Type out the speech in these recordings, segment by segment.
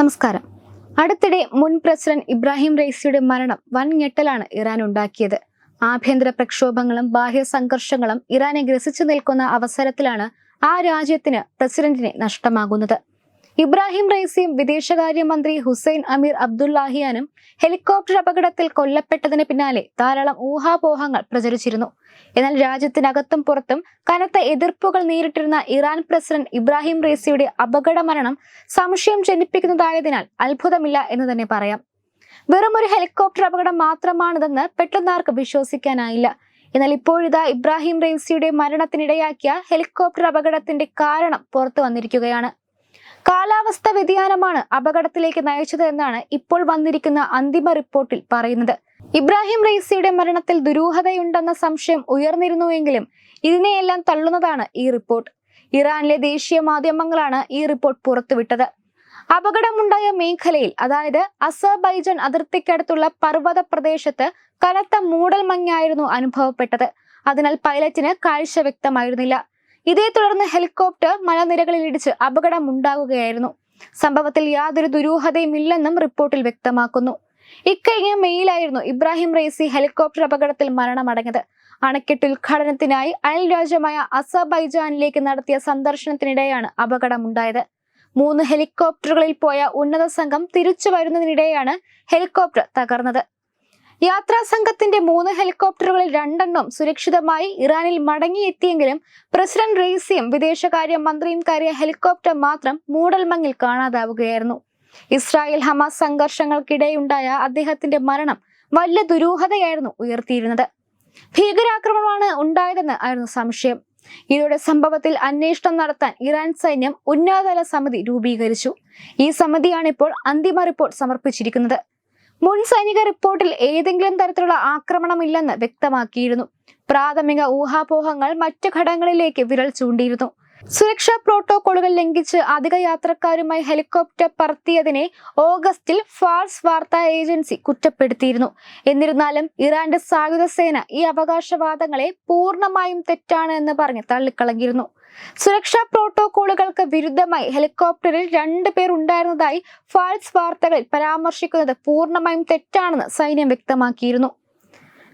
നമസ്കാരം. അടുത്തിടെ മുൻ പ്രസിഡന്റ് ഇബ്രാഹിം റൈസിയുടെ മരണം വൻ ഞെട്ടലാണ് ഇറാൻ ഉണ്ടാക്കിയത് ആഭ്യന്തര പ്രക്ഷോഭങ്ങളും ബാഹ്യ സംഘർഷങ്ങളും ഇറാനെ ഗ്രസിച്ചു നിൽക്കുന്ന അവസരത്തിലാണ് ആ രാജ്യത്തിന് പ്രസിഡന്റിനെ നഷ്ടമാകുന്നത്. ഇബ്രാഹിം റൈസിയും വിദേശകാര്യമന്ത്രി ഹുസൈൻ അമീർ അബ്ദുല്ലാഹിയാനും ഹെലികോപ്റ്റർ അപകടത്തിൽ കൊല്ലപ്പെട്ടതിന് പിന്നാലെ ധാരാളം ഊഹാപോഹങ്ങൾ പ്രചരിച്ചിരുന്നു. എന്നാൽ രാജ്യത്തിനകത്തും പുറത്തും കനത്ത എതിർപ്പുകൾ നേരിട്ടിരുന്ന ഇറാൻ പ്രസിഡന്റ് ഇബ്രാഹിം റൈസിയുടെ അപകട സംശയം ജനിപ്പിക്കുന്നതായതിനാൽ അത്ഭുതമില്ല എന്ന് തന്നെ പറയാം. വെറും ഒരു ഹെലികോപ്റ്റർ അപകടം മാത്രമാണിതെന്ന് പെട്ടെന്നാർക്ക് വിശ്വസിക്കാനായില്ല. എന്നാൽ ഇപ്പോഴിതാ ഇബ്രാഹിം റൈസിയുടെ മരണത്തിനിടയാക്കിയ ഹെലികോപ്റ്റർ അപകടത്തിന്റെ കാരണം പുറത്തു വന്നിരിക്കുകയാണ്. കാലാവസ്ഥ വ്യതിയാനമാണ് അപകടത്തിലേക്ക് നയിച്ചത് എന്നാണ് ഇപ്പോൾ വന്നിരിക്കുന്ന അന്തിമ റിപ്പോർട്ടിൽ പറയുന്നത്. ഇബ്രാഹിം റൈസിയുടെ മരണത്തിൽ ദുരൂഹതയുണ്ടെന്ന സംശയം ഉയർന്നിരുന്നുവെങ്കിലും ഇതിനെയെല്ലാം തള്ളുന്നതാണ് ഈ റിപ്പോർട്ട്. ഇറാനിലെ ദേശീയ മാധ്യമങ്ങളാണ് ഈ റിപ്പോർട്ട് പുറത്തുവിട്ടത്. അപകടമുണ്ടായ മേഖലയിൽ അതായത് അസർബൈജാൻ അതിർത്തിക്കടുത്തുള്ള പർവത പ്രദേശത്ത് കനത്ത മൂടൽ മഞ്ഞായിരുന്നു അനുഭവപ്പെട്ടത്. അതിനാൽ പൈലറ്റിന് കാഴ്ച വ്യക്തമായിരുന്നില്ല. ഇതേ തുടർന്ന് ഹെലികോപ്റ്റർ മലനിരകളിൽ ഇടിച്ച് അപകടമുണ്ടാകുകയായിരുന്നു. സംഭവത്തിൽ യാതൊരു ദുരൂഹതയും ഇല്ലെന്നും റിപ്പോർട്ടിൽ വ്യക്തമാക്കുന്നു. ഇക്കഴിഞ്ഞ മെയിലായിരുന്നു ഇബ്രാഹിം റൈസി ഹെലികോപ്റ്റർ അപകടത്തിൽ മരണമടഞ്ഞത്. അണക്കെട്ട് ഉദ്ഘാടനത്തിനായി അയൽ രാജ്യമായ അസബൈജാനിലേക്ക് നടത്തിയ സന്ദർശനത്തിനിടെയാണ് അപകടമുണ്ടായത്. മൂന്ന് ഹെലികോപ്റ്ററുകളിൽ പോയ ഉന്നത സംഘം തിരിച്ചു വരുന്നതിനിടെയാണ് ഹെലികോപ്റ്റർ തകർന്നത്. യാത്രാ സംഘത്തിന്റെ മൂന്ന് ഹെലികോപ്റ്ററുകളിൽ രണ്ടെണ്ണം സുരക്ഷിതമായി ഇറാനിൽ മടങ്ങിയെത്തിയെങ്കിലും പ്രസിഡന്റ് റെയ്സിയും വിദേശകാര്യ മന്ത്രിയും കയറിയ ഹെലികോപ്റ്റർ മാത്രം മൂടൽമങ്ങിൽ കാണാതാവുകയായിരുന്നു. ഇസ്രായേൽ ഹമാസ് സംഘർഷങ്ങൾക്കിടെയുണ്ടായ അദ്ദേഹത്തിന്റെ മരണം വലിയ ദുരൂഹതയായിരുന്നു ഉയർത്തിയിരുന്നത്. ഭീകരാക്രമണമാണ് ഉണ്ടായതെന്ന് ആയിരുന്നു സംശയം. ഇതോടെ സംഭവത്തിൽ അന്വേഷണം നടത്താൻ ഇറാൻ സൈന്യം ഉന്നതതല സമിതി രൂപീകരിച്ചു. ഈ സമിതിയാണ് ഇപ്പോൾ അന്തിമ റിപ്പോർട്ട് സമർപ്പിച്ചിരിക്കുന്നത്. മുൻ സൈനിക റിപ്പോർട്ടിൽ ഏതെങ്കിലും തരത്തിലുള്ള ആക്രമണമില്ലെന്ന് വ്യക്തമാക്കിയിരുന്നു. പ്രാഥമിക ഊഹാപോഹങ്ങൾ മറ്റു ഘടകങ്ങളിലേക്ക് വിരൽ ചൂണ്ടിയിരുന്നു. സുരക്ഷാ പ്രോട്ടോകോളുകൾ ലംഘിച്ച് അധിക യാത്രക്കാരുമായി ഹെലികോപ്റ്റർ പറത്തിയതിനെ ഓഗസ്റ്റിൽ ഫാൾസ് വാർത്താ ഏജൻസി കുറ്റപ്പെടുത്തിയിരുന്നു. എന്നിരുന്നാലും ഇറാന്റെ സായുധ സേന ഈ അവകാശവാദങ്ങളെ പൂർണമായും തെറ്റാണ് എന്ന് പറഞ്ഞ് തള്ളിക്കളഞ്ഞിരുന്നു. സുരക്ഷാ പ്രോട്ടോകോളുകൾക്ക് വിരുദ്ധമായി ഹെലികോപ്റ്ററിൽ രണ്ടു പേർ ഉണ്ടായിരുന്നതായി ഫാൾസ് വാർത്തകളിൽ പരാമർശിക്കുന്നത് പൂർണമായും തെറ്റാണെന്ന് സൈന്യം വ്യക്തമാക്കിയിരുന്നു.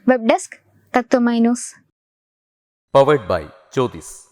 Web desk Tatwamayi news. Powered by Jyothis